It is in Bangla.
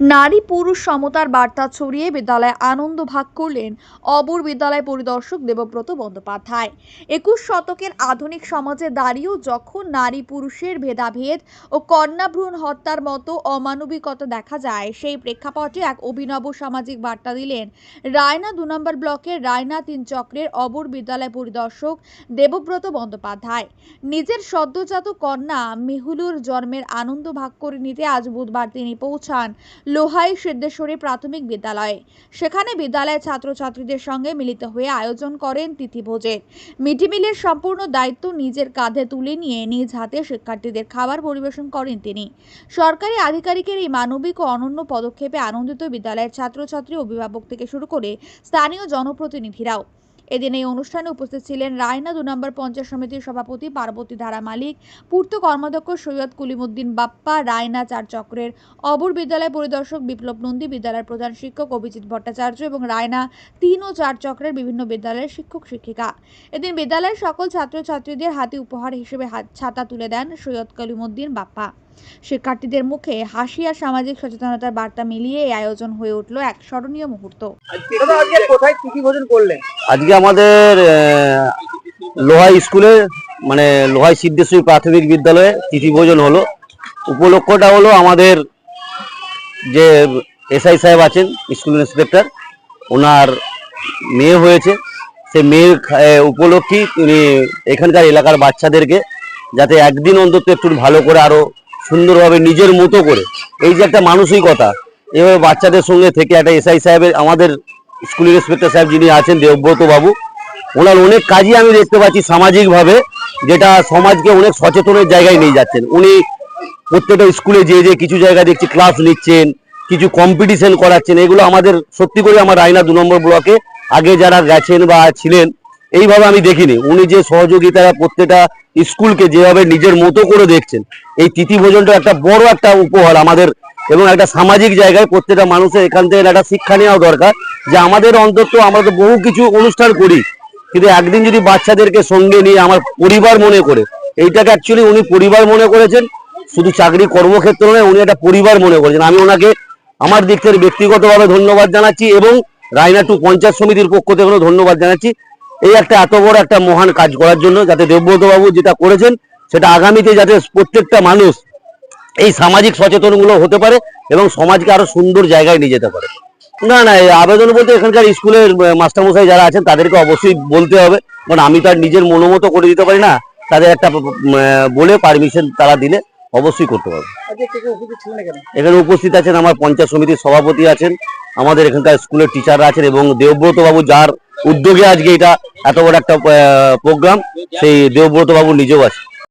নারী পুরুষ সমতার বার্তা ছড়িয়ে বিদ্যালয়ে আনন্দ ভাগ করলেন অবর বিদ্যালয় পরিদর্শক দেবব্রত বন্দ্যোপাধ্যায়। একুশ শতকের আধুনিক সমাজে দাঁড়িয়েও যখন নারী পুরুষের ভেদাভেদ ও কন্যা ভ্রূণ হত্যার মতো অমানবিকতা দেখা যায়, সেই প্রেক্ষাপটে এক অভিনব সামাজিক বার্তা দিলেন রায়না দু নম্বর ব্লকের রায়না তিন চক্রের অবর বিদ্যালয় পরিদর্শক দেবব্রত বন্দ্যোপাধ্যায়। নিজের সদ্যজাত কন্যা মেহুলুর জন্মের আনন্দ ভাগ করে নিতে আজ বুধবার তিনি পৌঁছান লোহাই সিদ্ধেশ্বরী প্রাথমিক বিদ্যালয়ে। সেখানে বিদ্যালয়ের ছাত্রছাত্রীদের সঙ্গে মিলিত হয়ে আয়োজন করেন তিথিভোজের মিড ডে মিলের সম্পূর্ণ দায়িত্ব নিজের কাঁধে তুলে নিয়ে নিজ হাতে শিক্ষার্থীদের খাবার পরিবেশন করেন তিনি। সরকারি আধিকারিকের এই মানবিক ও অনন্য পদক্ষেপে আনন্দিত বিদ্যালয়ের ছাত্রছাত্রী অভিভাবক থেকে শুরু করে স্থানীয় জনপ্রতিনিধিরাও। এদিন এই অনুষ্ঠানে উপস্থিত ছিলেন রায়না দু নম্বর পঞ্চায়েত সমিতির সভাপতি, পার্বতী ধারা মালিক, পূর্ত কর্মাধ্যক্ষ সৈয়দ কুলিমুদ্দিন বাপ্পা, রায়না চার চক্রের অবর বিদ্যালয় পরিদর্শক বিপ্লব নন্দী, বিদ্যালয়ের প্রধান শিক্ষক অভিজিৎ ভট্টাচার্য এবং রায়না তিন ও চার চক্রের বিভিন্ন বিদ্যালয়ের শিক্ষক শিক্ষিকা। এদিন বিদ্যালয়ের সকল ছাত্রছাত্রীদের হাতে উপহার হিসেবে ছাতা তুলে দেন সৈয়দ কলিমুদ্দিন বাপ্পা। শিক্ষার্থীদের মুখে হাসি আর সামাজিক সচেতনতার বার্তা মিলিয়ে এই আয়োজন হয়ে উঠল এক স্মরণীয় মুহূর্ত। আজকে কোথায় তিথি ভোজন করলেন? আজকে আমাদের লোহাই স্কুলে মানে লোহাই সিদ্ধেশ্বরী প্রাথমিক বিদ্যালয়ে তিথি ভোজন হলো। উপলক্ষটা হলো আমাদের যে এসআই সাহেব আছেন স্কুল ইন্সপেক্টর ওনার মেয়ে হয়েছে। সে মেয়ের উপলক্ষেই তিনি এখানকার এলাকার বাচ্চাদেরকে যাতে একদিন অন্তত একটু ভালো করে আরও সুন্দরভাবে নিজের মতো করে। এই যে একটা মানসিকতা এভাবে বাচ্চাদের সঙ্গে থেকে একটা এসআই সাহেবের, আমাদের স্কুল ইন্সপেক্টর সাহেব যিনি আছেন, দেবব্রত বাবু, ওনার অনেক কাজই আমি দেখতে পাচ্ছি সামাজিকভাবে, যেটা সমাজকে অনেক সচেতনের জায়গায় নিয়ে যাচ্ছেন। উনি প্রত্যেকটা স্কুলে যে যে কিছু জায়গায় দেখছি ক্লাস নিচ্ছেন, কিছু কম্পিটিশন করাচ্ছেন। এগুলো আমাদের, সত্যি করে আমার রায়না দু নম্বর ব্লকে, আগে যারা গেছেন বা ছিলেন এইভাবে আমি দেখিনি। উনি যে সহযোগিতারা প্রত্যেকটা স্কুলকে যেভাবে নিজের মতো করে দেখছেন, এই তিথি ভোজনটা একটা বড় একটা উপহার আমাদের এবং একটা সামাজিক জায়গায় প্রত্যেকটা মানুষের এখান থেকে একটা শিক্ষা নেওয়া দরকার যে আমাদের অন্তত আমরা তো বহু কিছু অনুষ্ঠান করি, কিন্তু একদিন যদি বাচ্চাদেরকে সঙ্গে নিয়ে আমার পরিবার মনে করে, এইটাকে অ্যাকচুয়ালি উনি পরিবার মনে করেছেন, শুধু চাকরি কর্মক্ষেত্র নয়, উনি একটা পরিবার মনে করেছেন। আমি ওনাকে আমার দিক থেকে ব্যক্তিগতভাবে ধন্যবাদ জানাচ্ছি এবং রায়না টু পঞ্চায়েত সমিতির পক্ষ থেকে ধন্যবাদ জানাচ্ছি। এই একটা এত বড় একটা মহান কাজ করার জন্য যাতে দেবব্রত বাবু যেটা করেছেন, সেটা আগামীতে যাতে প্রত্যেকটা মানুষ এই সামাজিক সচেতনগুলো হতে পারে এবং সমাজকে আরও সুন্দর জায়গায় নিয়ে যেতে পারে। না না আবেদন বলতে এখানকার স্কুলের মাস্টারমশাই যারা আছেন, তাদেরকে অবশ্যই বলতে হবে। কারণ আমি তার নিজের মনোমতো করে দিতে পারি না। তাদের একটা বলে পারমিশন তারা দিলে। অবশ্যই করতে পারবে। এখানে? উপস্থিত আছেন আমার পঞ্চায়েত সমিতির সভাপতি আছেন আমাদের এখানকার স্কুলের টিচাররা আছেন এবং দেবব্রত বাবু যার উদ্যোগে আজকে এটা এত বড় একটা প্রোগ্রাম সেই দেবব্রত বাবু নিজেও আছে